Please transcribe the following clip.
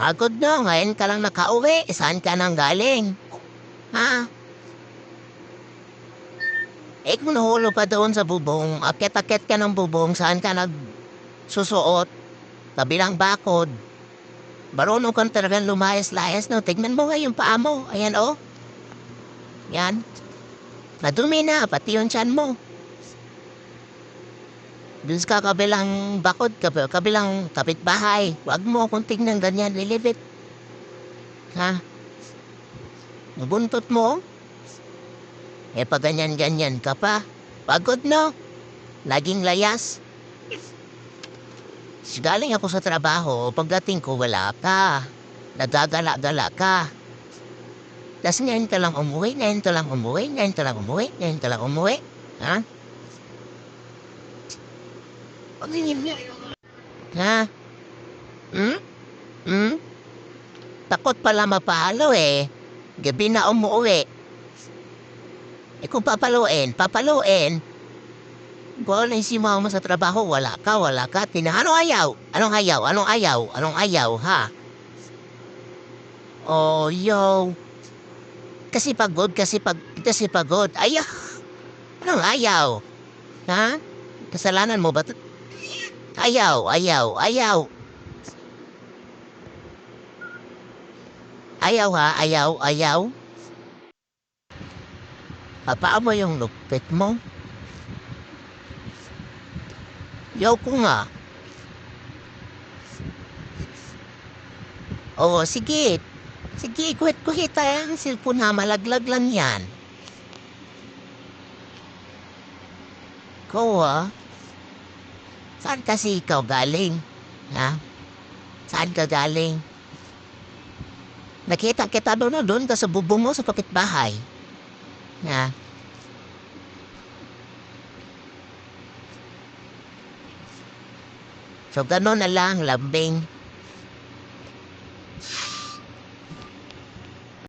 Pagod no, ngayon ka lang nakauwi. Saan ka nang galing? Ha? Eh kung nahulo pa doon sa bubong, akit-akit ka ng bubong, saan ka nagsusuot? Kabilang bakod. Marunong kang talagang lumayas-layas, no? Tignan mo nga yung paa mo. Ayan, oh. Yan. Madumi na, pati yung tiyan mo. Dun sa kabilang bakod, kab- kabilang kapitbahay. Huwag mo akong tignan ganyan, lilibit. Ha? Ang buntot mo, eh pag ganyan-ganyan ka pa, pagod no? Laging layas. Galing ako sa trabaho, pagdating ko wala ka. Nagagala-gala ka. Tapos ngayon ka lang umuwi, ngayon ka lang umuwi, ngayon ka lang umuwi, ngayon ka lang umuwi. Ha? Pagtingin niya. Ha? Hmm? Hmm? Takot pala mapalo eh. Gabi na umuwi. Eh kung papaluin, papaluin. Ano si mama sa trabaho, wala ka, wala ka. Tina, anong ayaw? Anong ayaw? Anong ayaw? Anong ayaw, ha? Oh, yo. Kasi pagod, kasi pag, kasi pagod. Ayaw. Anong ayaw? Ha? Kasalanan mo ba? Ayaw, ayaw, ayaw. Ayaw ha, ayaw, ayaw. Papaan mo yung lupit mo? Yaw ko nga. Oo, sige. Sige, kuhit-kuhit tayo ang cellphone na malaglag lang yan. Ikaw ah. Saan kasi ikaw galing? Ha? Saan ka galing? Nakita kita doon na doon sa bubong mo sa kapitbahay. Ha? So, gano'n na lang, lambing.